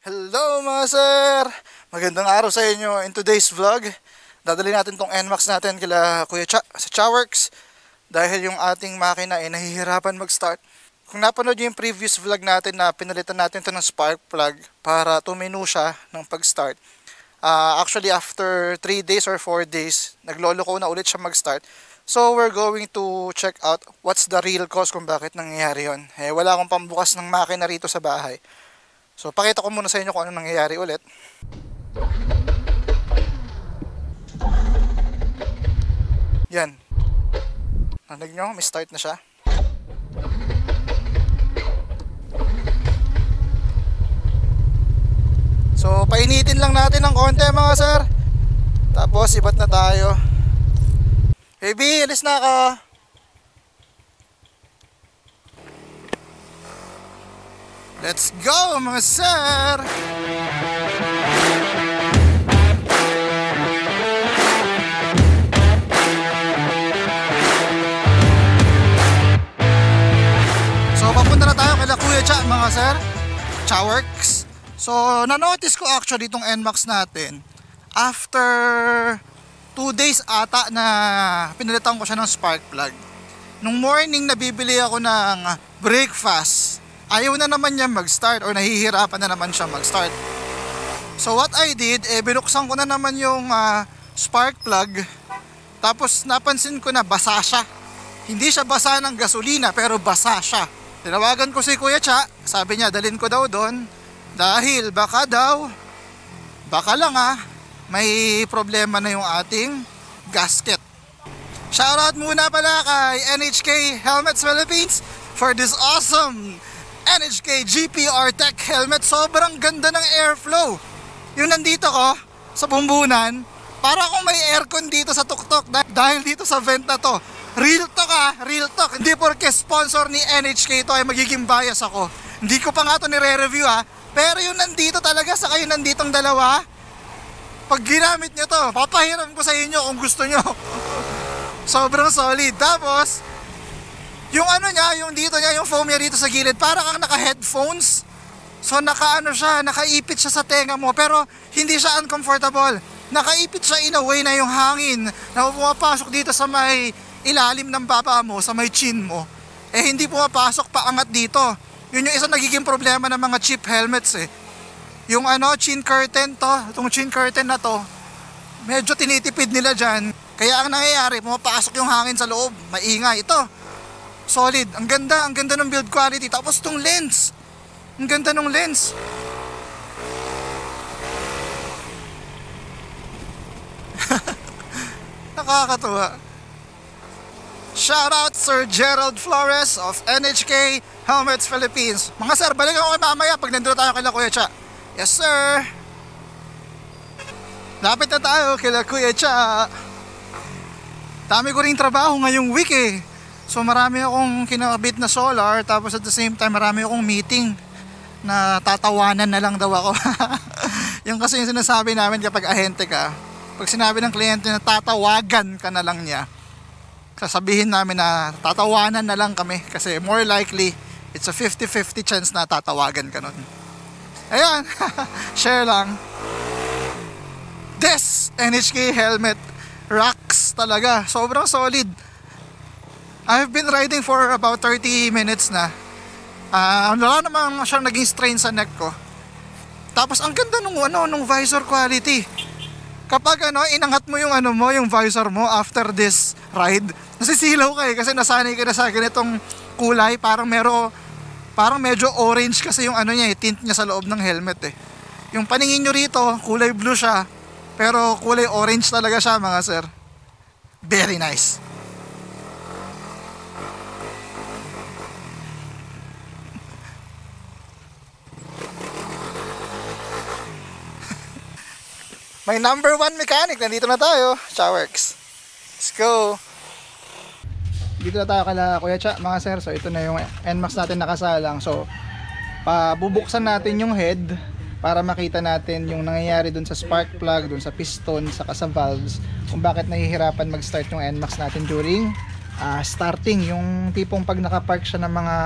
Hello mga sir! Magandang araw sa inyo. In today's vlog, dadali natin tong NMAX natin kila Kuya Cha sa Chaworks dahil yung ating makina ay nahihirapan mag-start. Kung napanood nyo yung previous vlog natin na pinalitan natin to ng spark plug para tumino siya ng pag-start. Uh, actually after 3 days or 4 days, naglolo ko na ulit siya mag-start. So we're going to check out what's the real cause kung bakit nangyayari yon. Eh, wala akong pambukas ng makina rito sa bahay. So pakita ko muna sa inyo kung ano nangyayari ulit. Yan. Nanig nyo, may start na siya. So painitin lang natin ng konti mga sir. Tapos ibat na tayo. Baby, alis na ako. Let's go mga sir! So papunta na tayo kay Kuya Cha mga sir. Chaworks. So na-notice ko actually itong NMAX natin. After 2 days ata na pinalitan ko siya ng spark plug. Nung morning nabibili ako ng breakfast ayaw na naman niya mag-start or nahihirapan na naman siya mag-start. So what I did, eh binuksan ko na naman yung uh, spark plug tapos napansin ko na basa siya. Hindi siya basa ng gasolina pero basa siya. Tinawagan ko si Kuya Cha, sabi niya dalin ko daw doon dahil baka daw, baka lang ah, may problema na yung ating gasket. Shoutout muna pala kay NHK Helmets Philippines for this awesome NHK GPR Tech helmet. Sobrang ganda ng airflow. Yung nandito ko sa bumbunan, para akong may aircon dito sa tuktok dahil dito sa vent na to. Real talk ah, real talk. Hindi porke sponsor ni NHK to ay magiging bias ako. Hindi ko pa nga to nire-review ha. Pero yung nandito talaga sa kayo nanditong dalawa, pag ginamit nyo to, papahiram ko sa inyo kung gusto nyo. Sobrang solid. Tapos, yung ano niya, yung dito niya, yung foam niya dito sa gilid, para kang naka-headphones. So naka-ano siya, nakaipit siya sa tenga mo, pero hindi siya uncomfortable. Nakaipit siya in a way na yung hangin na pumapasok dito sa may ilalim ng baba mo, sa may chin mo. Eh hindi pumapasok paangat dito. Yun yung isang nagiging problema ng mga cheap helmets eh. Yung ano, chin curtain to, itong chin curtain na to, medyo tinitipid nila dyan. Kaya ang nangyayari, pumapasok yung hangin sa loob, maingay. Ito, solid. Ang ganda, ang ganda ng build quality. Tapos tong lens. Ang ganda ng lens. Nakakatuwa. Shout out Sir Gerald Flores of NHK Helmets Philippines. Mga sir, balikan ko kayo mamaya pag nandito tayo kay Kuya Cha. Yes sir. Lapit na tayo kay Kuya Cha. Dami ko rin trabaho ngayong week eh. So marami akong kinakabit na solar tapos at the same time marami akong meeting na tatawanan na lang daw ako. yung kasi yung sinasabi namin kapag ahente ka, pag sinabi ng kliyente na tatawagan ka na lang niya, sasabihin namin na tatawanan na lang kami kasi more likely it's a 50-50 chance na tatawagan ka nun. Ayan, share lang. This NHK helmet rocks talaga. Sobrang solid I've been riding for about 30 minutes na. Uh, wala naman siyang naging strain sa neck ko. Tapos ang ganda nung ano nung visor quality. Kapag ano inangat mo yung ano mo, yung visor mo after this ride, nasisilaw ka eh kasi nasanay ka na sa ganitong kulay, parang mero parang medyo orange kasi yung ano niya, eh, tint niya sa loob ng helmet eh. Yung paningin nyo rito, kulay blue siya, pero kulay orange talaga siya mga sir. Very nice. May number one mechanic. Nandito na tayo. Chaworks. Let's go. Dito na tayo kala Kuya Cha, mga sir. So ito na yung NMAX natin nakasalang. So pabubuksan natin yung head para makita natin yung nangyayari dun sa spark plug, dun sa piston, saka sa valves kung bakit nahihirapan mag-start yung NMAX natin during uh, starting. Yung tipong pag nakapark siya ng mga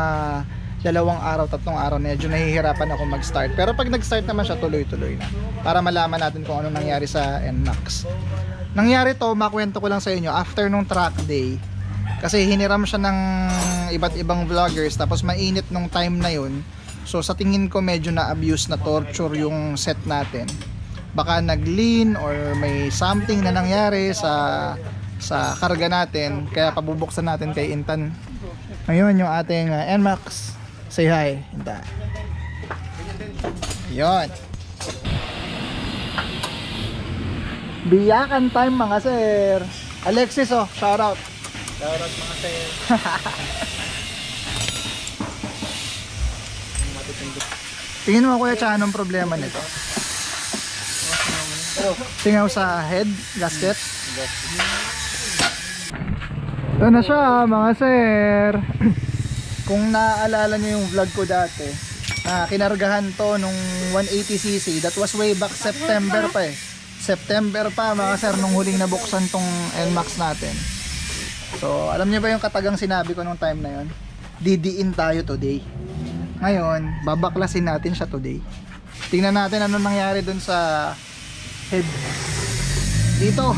dalawang araw, tatlong araw, medyo nahihirapan ako mag-start. Pero pag nag-start naman siya, tuloy-tuloy na. Para malaman natin kung ano nangyari sa NMAX. Nangyari to, makwento ko lang sa inyo, after nung track day, kasi hiniram siya ng iba't ibang vloggers, tapos mainit nung time na yun. So sa tingin ko medyo na-abuse na torture yung set natin. Baka nag-lean or may something na nangyari sa sa karga natin kaya pabubuksan natin kay Intan ngayon yung ating uh, NMAX say hi. Intan yun. Biyakan time mga sir. Alexis oh shout out Shout out mga sir. tingin mo kuya Cha anong problema nito? Singaw sa head gasket? Ito na siya mga sir kung naaalala nyo yung vlog ko dati na kinargahan to nung 180cc that was way back September pa eh. September pa mga sir nung huling nabuksan tong NMAX natin. So alam niyo ba yung katagang sinabi ko nung time na yon didiin tayo today. Ngayon babaklasin natin siya today. Tingnan natin ano nangyari dun sa head. Dito.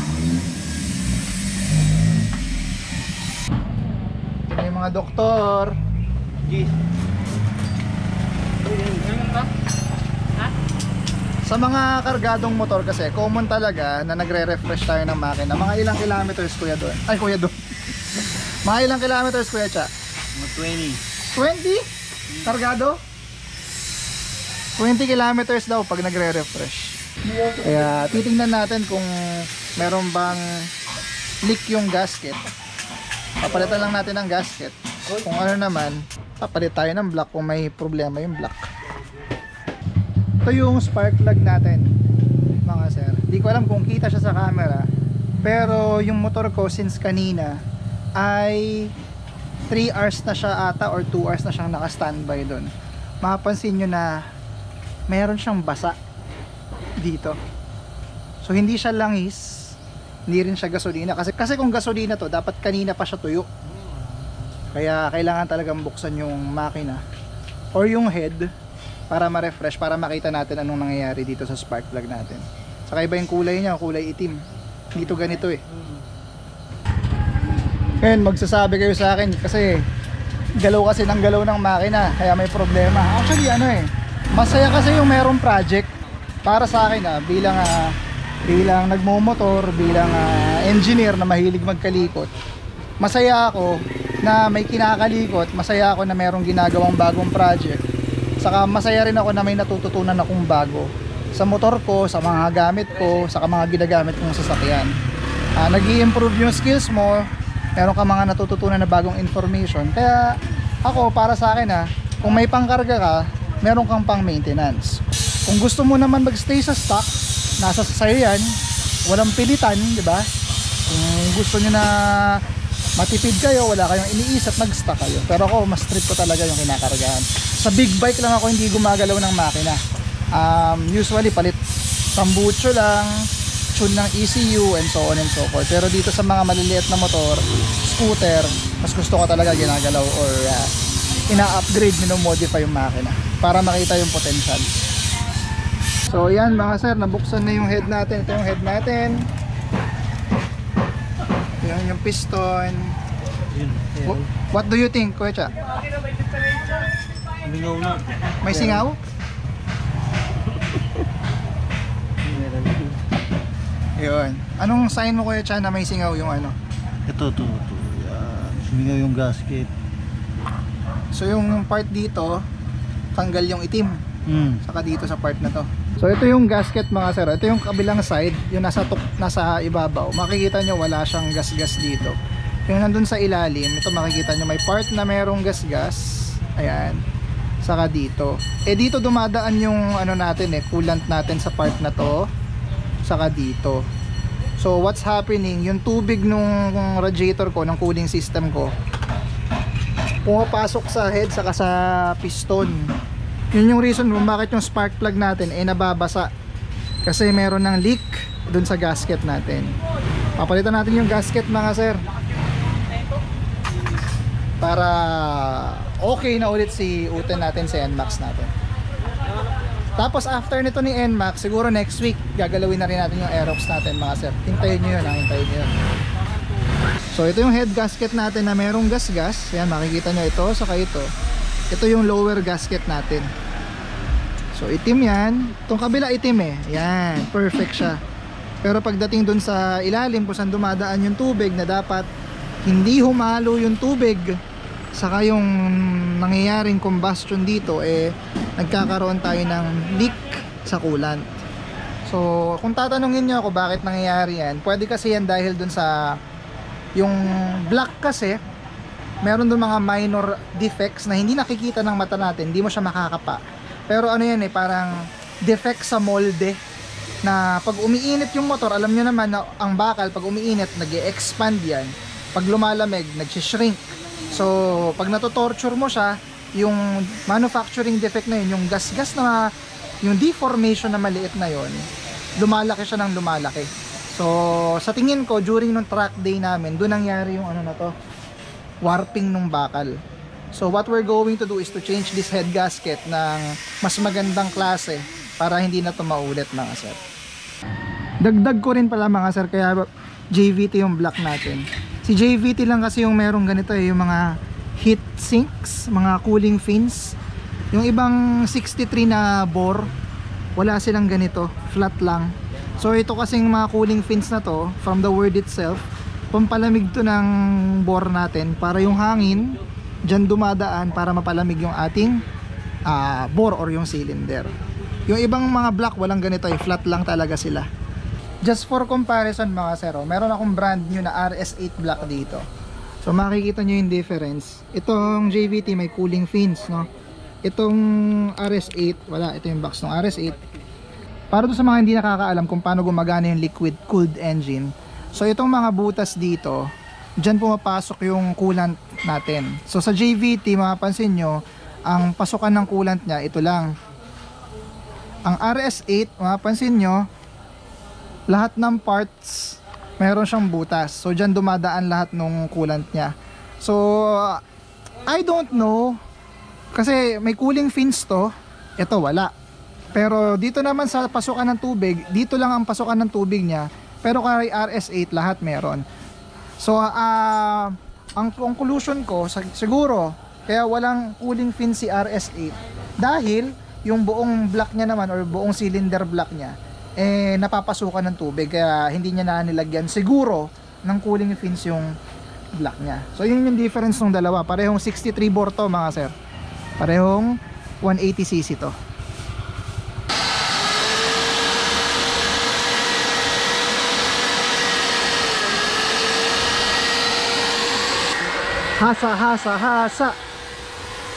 Ito yung mga doktor G. Sa mga kargadong motor kasi, common talaga na nagre-refresh tayo ng makina. Mga ilang kilometers kuya doon? Ay kuya doon. mga ilang kilometers kuya Cha? Mga 20? 20. Kargado? 20 kilometers daw pag nagre-refresh. Kaya titingnan natin kung meron bang leak yung gasket. Papalitan lang natin ang gasket. Kung ano naman, papalit tayo ng block kung may problema yung block. Ito yung spark plug natin, mga sir. Di ko alam kung kita siya sa camera. Pero yung motor ko since kanina ay 3 hours na siya ata or 2 hours na siyang naka-standby doon. Mapapansin nyo na meron siyang basa dito. So hindi siya langis, hindi rin siya gasolina kasi kasi kung gasolina to, dapat kanina pa siya tuyo. Kaya kailangan talagang buksan yung makina or yung head para ma-refresh para makita natin anong nangyayari dito sa spark plug natin. Saka iba yung kulay niya, kulay itim. Dito ganito eh. Ngayon, magsasabi kayo sa akin kasi galaw kasi ng galaw ng makina kaya may problema. Actually ano eh, masaya kasi yung merong project para sa akin ah, bilang ah, bilang nagmumotor, bilang ah, engineer na mahilig magkalikot. Masaya ako na may kinakalikot, masaya ako na merong ginagawang bagong project. Saka masaya rin ako na may natututunan akong bago sa motor ko, sa mga gamit ko, sa mga ginagamit kong sasakyan. Ah, nag improve yung skills mo, meron ka mga natututunan na bagong information. Kaya ako, para sa akin ha, kung may pangkarga ka, meron kang pang maintenance. Kung gusto mo naman magstay sa stock, nasa sa'yo yan, walang pilitan, di ba? Kung gusto niyo na matipid kayo, wala kayong iniisip, mag-stock kayo. Pero ako, mas trip ko talaga yung kinakargahan. Sa big bike lang ako hindi gumagalaw ng makina. Um, usually, palit tambucho lang, tune ng ECU and so on and so forth. Pero dito sa mga maliliit na motor, scooter, mas gusto ko talaga ginagalaw or uh, ina-upgrade, mino-modify yung makina para makita yung potential. So yan mga sir, nabuksan na yung head natin. Ito yung head natin. Yan yung piston. Yun. Wh- What do you think, Kuya Cha? Mingaw na. May singaw? Yun. Anong sign mo Kuya Cha na may singaw yung ano? Ito, ito, ito. Yan. Mingaw yung gasket. So yung part dito, tanggal yung itim. Hmm. Saka dito sa part na to. So ito yung gasket mga sir. Ito yung kabilang side, yung nasa tuk, nasa ibabaw. Makikita nyo wala siyang gas-gas dito. Yung nandun sa ilalim, ito makikita nyo may part na merong gas-gas. Ayan. Saka dito. Eh dito dumadaan yung ano natin eh, coolant natin sa part na to. Saka dito. So what's happening, yung tubig nung radiator ko, ng cooling system ko, pumapasok sa head saka sa piston yun yung reason kung bakit yung spark plug natin ay nababasa kasi meron ng leak dun sa gasket natin papalitan natin yung gasket mga sir para okay na ulit si Uten natin, si NMAX natin. Tapos after nito ni NMAX, siguro next week, gagalawin na rin natin yung Aerox natin mga sir. Hintayin nyo yun ha, hintayin nyo yun. So ito yung head gasket natin na merong gas-gas. Yan, makikita nyo ito, saka ito. Ito yung lower gasket natin. So itim yan. Itong kabila itim eh. Yan, perfect siya. Pero pagdating dun sa ilalim kung saan dumadaan yung tubig na dapat hindi humalo yung tubig saka yung nangyayaring combustion dito eh nagkakaroon tayo ng leak sa coolant. So kung tatanungin nyo ako bakit nangyayari yan, pwede kasi yan dahil dun sa yung black kasi meron dun mga minor defects na hindi nakikita ng mata natin, hindi mo siya makakapa. Pero ano yan eh, parang defect sa molde na pag umiinit yung motor, alam nyo naman na ang bakal pag umiinit, nag expand yan. Pag lumalamig, nag-shrink. So, pag natotorture mo siya, yung manufacturing defect na yun, yung gas-gas na, yung deformation na maliit na yon lumalaki siya ng lumalaki. So, sa tingin ko, during nung track day namin, doon nangyari yung ano na to, warping nung bakal. So, what we're going to do is to change this head gasket ng mas magandang klase para hindi na to maulit mga sir. Dagdag ko rin pala mga sir, kaya JVT yung black natin. Si JVT lang kasi yung merong ganito eh, yung mga heat sinks, mga cooling fins. Yung ibang 63 na bore, wala silang ganito, flat lang. So ito kasing mga cooling fins na to, from the word itself, pampalamig to ng bore natin para yung hangin dyan dumadaan para mapalamig yung ating ah, bore or yung cylinder. Yung ibang mga black walang ganito, eh, flat lang talaga sila. Just for comparison mga sero, meron akong brand new na RS8 black dito. So makikita nyo yung difference. Itong JVT may cooling fins, no? Itong RS8, wala, ito yung box ng RS8. Para doon sa mga hindi nakakaalam kung paano gumagana yung liquid cooled engine. So itong mga butas dito, dyan pumapasok yung coolant natin. So sa JVT, mapapansin nyo, ang pasukan ng coolant niya, ito lang. Ang RS8, mapapansin nyo, lahat ng parts meron siyang butas. So diyan dumadaan lahat ng coolant niya. So I don't know kasi may cooling fins to. Ito wala. Pero dito naman sa pasukan ng tubig, dito lang ang pasukan ng tubig niya. Pero kay RS8 lahat meron. So ah ang conclusion ko siguro kaya walang cooling fin si RS8 dahil yung buong block niya naman or buong cylinder block niya eh napapasukan ng tubig kaya hindi niya na nilagyan siguro ng cooling fins yung block niya. So yun yung difference ng dalawa. Parehong 63 bore to mga sir. Parehong 180cc to. Hasa, hasa, hasa.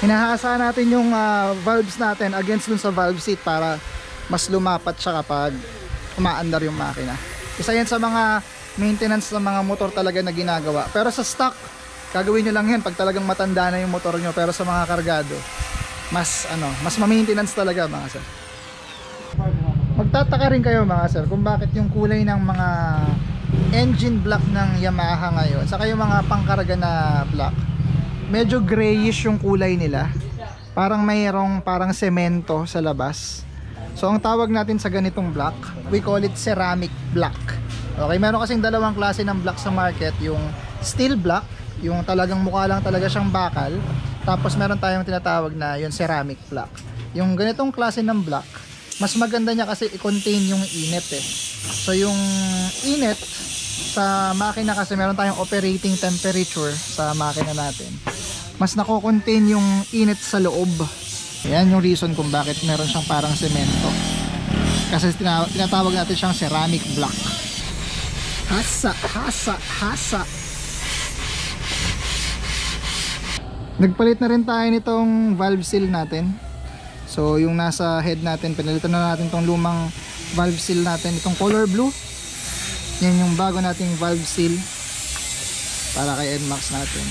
Hinahasa natin yung ah, valves natin against dun sa valve seat para mas lumapat siya kapag umaandar yung makina. Isa yan sa mga maintenance ng mga motor talaga na ginagawa. Pero sa stock, gagawin nyo lang yan pag talagang matanda na yung motor nyo. Pero sa mga kargado, mas ano, mas ma-maintenance talaga mga sir. Magtataka rin kayo mga sir kung bakit yung kulay ng mga engine block ng Yamaha ngayon, saka yung mga pangkarga na block, medyo grayish yung kulay nila. Parang mayroong parang semento sa labas. So ang tawag natin sa ganitong block, we call it ceramic block. Okay, meron kasing dalawang klase ng block sa market, yung steel block, yung talagang mukha lang talaga siyang bakal, tapos meron tayong tinatawag na yung ceramic block. Yung ganitong klase ng block, mas maganda niya kasi i-contain yung init eh. So yung init sa makina kasi meron tayong operating temperature sa makina natin. Mas nako-contain yung init sa loob. Yan yung reason kung bakit meron siyang parang semento. Kasi tina- tinatawag natin siyang ceramic block. Hasa, hasa, hasa. Nagpalit na rin tayo nitong valve seal natin. So yung nasa head natin, pinalitan na natin tong lumang valve seal natin, itong color blue. Yan yung bago nating valve seal para kay NMAX natin.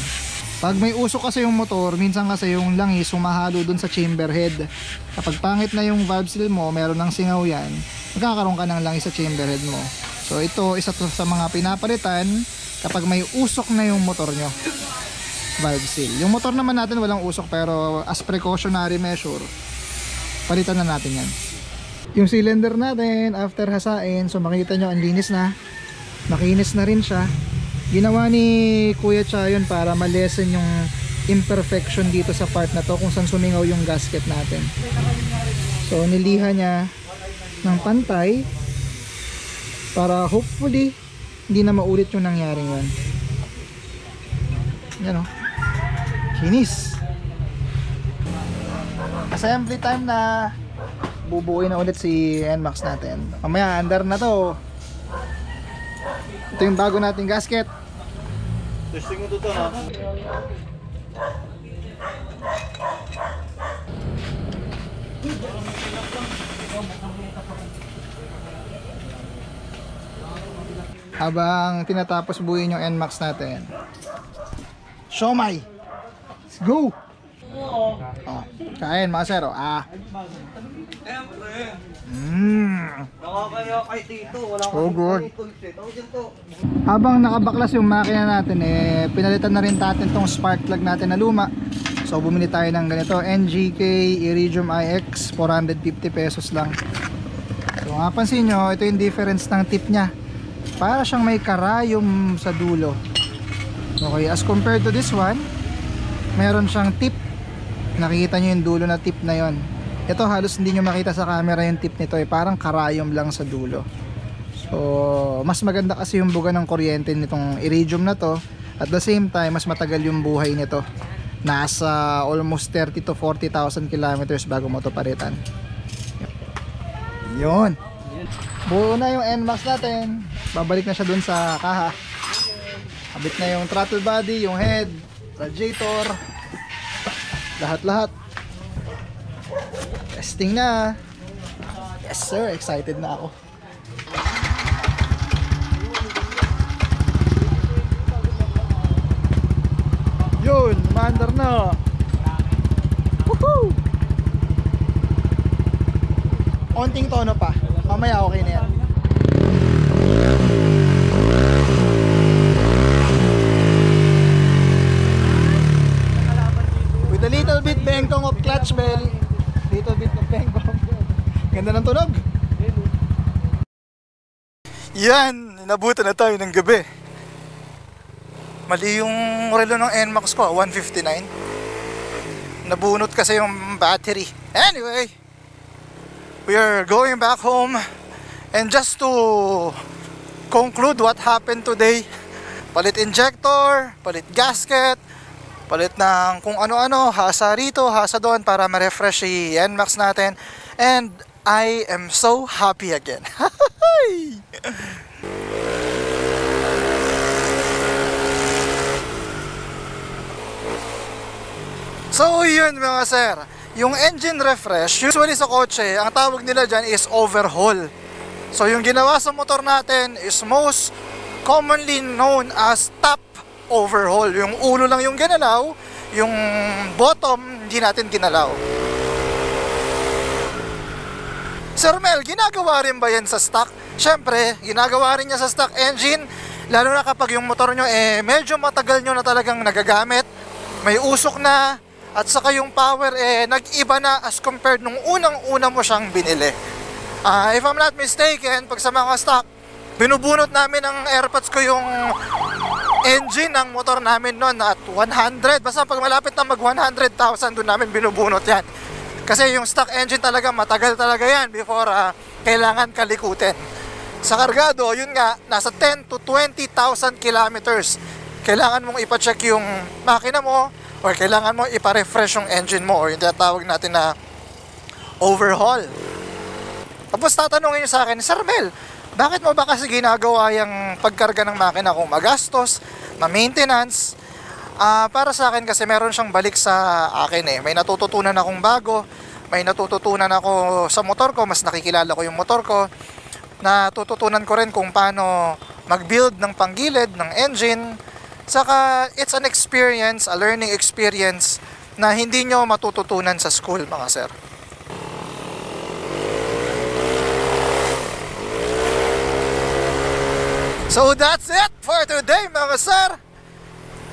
Pag may usok kasi yung motor, minsan kasi yung langis humahalo dun sa chamber head. Kapag pangit na yung valve seal mo, meron ng singaw yan, magkakaroon ka ng langis sa chamber head mo. So ito, isa to sa mga pinapalitan kapag may usok na yung motor nyo. valve seal. Yung motor naman natin walang usok pero as precautionary measure, palitan na natin yan. Yung cylinder natin, after hasain, so makita nyo, ang linis na. Makinis na rin siya. Ginawa ni Kuya Chayon para malesen yung imperfection dito sa part na to kung saan sumingaw yung gasket natin. So niliha niya ng pantay para hopefully hindi na maulit yung nangyaring yan. Yan o. Kinis. Assembly time na bubuuin na ulit si NMAX natin. Mamaya under na to. Ito yung bago nating gasket. Testing mo to to ha. habang tinatapos buuin yung NMAX natin. Siomay! Let's go! Oh, kain mga sir. oh. Ah. Mmm. Nakakaya kay Tito. Wala So good. Tito. Habang nakabaklas yung makina natin, eh, pinalitan na rin natin tong spark plug natin na luma. So bumili tayo ng ganito, NGK Iridium IX, 450 pesos lang. So mapansin nyo, ito yung difference ng tip niya. Para siyang may karayom sa dulo. Okay, as compared to this one, meron siyang tip. Nakikita nyo yung dulo na tip na yon. Ito halos hindi nyo makita sa camera yung tip nito eh. Parang karayom lang sa dulo. So, mas maganda kasi yung buga ng kuryente nitong iridium na to. At the same time, mas matagal yung buhay nito. Nasa almost 30 to 40,000 kilometers bago mo to palitan. Yun. Buo na yung NMAX natin. Babalik na siya dun sa kaha. Kabit na yung throttle body, yung head, radiator, lahat-lahat. Testing na. Yes sir, excited na ako. Yun, mandar na. Woohoo! Onting tono pa. Mamaya okay na yan. With a little bit bengkong of clutch bell. Little bit of bengkong. Ganda ng tunog. Yan, nabutan na tayo ng gabi. Mali yung relo ng NMAX ko, 159. Nabunot kasi yung battery. Anyway, we are going back home. And just to conclude what happened today, palit injector, palit gasket, palit ng kung ano-ano, hasa rito, hasa doon para ma-refresh si NMAX natin. And I am so happy again. So yun mga sir, yung engine refresh, usually sa kotse, ang tawag nila dyan is overhaul. So yung ginawa sa motor natin is most commonly known as top overhaul. Yung ulo lang yung ginalaw, yung bottom hindi natin ginalaw. Sir Mel, ginagawa rin ba yan sa stock? Siyempre, ginagawa rin niya sa stock engine, lalo na kapag yung motor nyo eh medyo matagal nyo na talagang nagagamit, may usok na, at saka yung power eh nag-iba na as compared nung unang-una mo siyang binili. Ah, if I'm not mistaken, pag sa mga stock, binubunot namin ng airpods ko yung engine ng motor namin noon at 100. Basta pag malapit na mag 100,000 doon namin binubunot yan. Kasi yung stock engine talaga matagal talaga yan before ah, kailangan kalikutin. Sa kargado, yun nga, nasa 10 to 20,000 kilometers. Kailangan mong ipacheck yung makina mo or kailangan mo ipa-refresh yung engine mo or yung tinatawag natin na overhaul. Tapos tatanungin niyo sa akin, Sir Mel, bakit mo ba kasi ginagawa yung pagkarga ng makina kung magastos, ma-maintenance? Ah, para sa akin kasi meron siyang balik sa akin eh. May natututunan akong bago, may natututunan ako sa motor ko, mas nakikilala ko yung motor ko. Natututunan ko rin kung paano mag-build ng panggilid ng engine. Saka it's an experience, a learning experience na hindi nyo matututunan sa school mga sir. So that's it for today mga sir.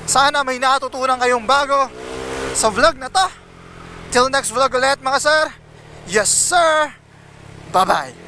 Sana may natutunan kayong bago sa vlog na to. Till next vlog ulit mga sir. Yes sir. Bye-bye.